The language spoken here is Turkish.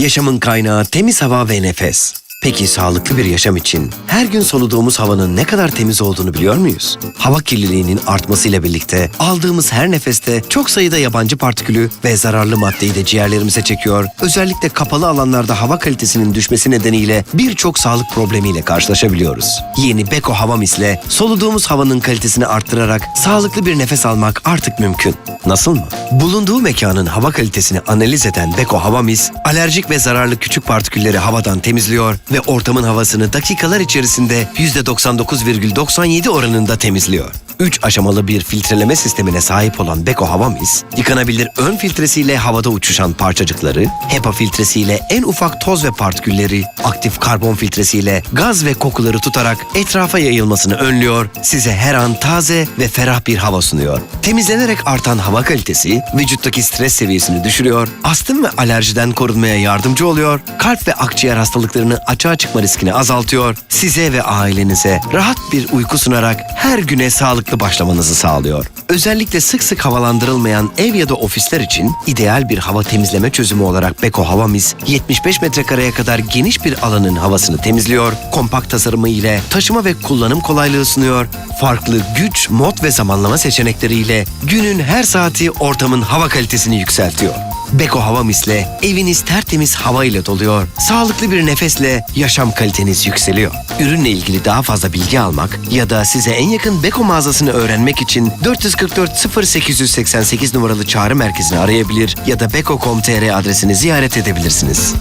Yaşamın kaynağı temiz hava ve nefes. Peki sağlıklı bir yaşam için her gün soluduğumuz havanın ne kadar temiz olduğunu biliyor muyuz? Hava kirliliğinin artmasıyla birlikte aldığımız her nefeste çok sayıda yabancı partikülü ve zararlı maddeyi de ciğerlerimize çekiyor. Özellikle kapalı alanlarda hava kalitesinin düşmesi nedeniyle birçok sağlık problemiyle karşılaşabiliyoruz. Yeni Beko Hava Mis'le soluduğumuz havanın kalitesini arttırarak sağlıklı bir nefes almak artık mümkün. Nasıl mı? Bulunduğu mekanın hava kalitesini analiz eden Beko Hava Mis, alerjik ve zararlı küçük partikülleri havadan temizliyor ve ortamın havasını dakikalar içerisinde %99,97 oranında temizliyor. 3 aşamalı bir filtreleme sistemine sahip olan Beko Hava Mis, yıkanabilir ön filtresiyle havada uçuşan parçacıkları, HEPA filtresiyle en ufak toz ve partikülleri, aktif karbon filtresiyle gaz ve kokuları tutarak etrafa yayılmasını önlüyor, size her an taze ve ferah bir hava sunuyor. Temizlenerek artan hava kalitesi vücuttaki stres seviyesini düşürüyor, astım ve alerjiden korunmaya yardımcı oluyor, kalp ve akciğer hastalıklarını açığa çıkma riskini azaltıyor, size ve ailenize rahat bir uyku sunarak her güne sağlıklı başlamanızı sağlıyor. Özellikle sık sık havalandırılmayan ev ya da ofisler için ideal bir hava temizleme çözümü olarak Beko Hava Mis 75 metrekareye kadar geniş bir alanın havasını temizliyor, kompakt tasarımı ile taşıma ve kullanım kolaylığı sunuyor, farklı güç, mod ve zamanlama seçenekleriyle günün her saati ortamın hava kalitesini yükseltiyor. Beko Hava Mis'le eviniz tertemiz hava ile doluyor. Sağlıklı bir nefesle yaşam kaliteniz yükseliyor. Ürünle ilgili daha fazla bilgi almak ya da size en yakın Beko mağazasını öğrenmek için 444 0888 numaralı çağrı merkezini arayabilir ya da beko.com.tr adresini ziyaret edebilirsiniz.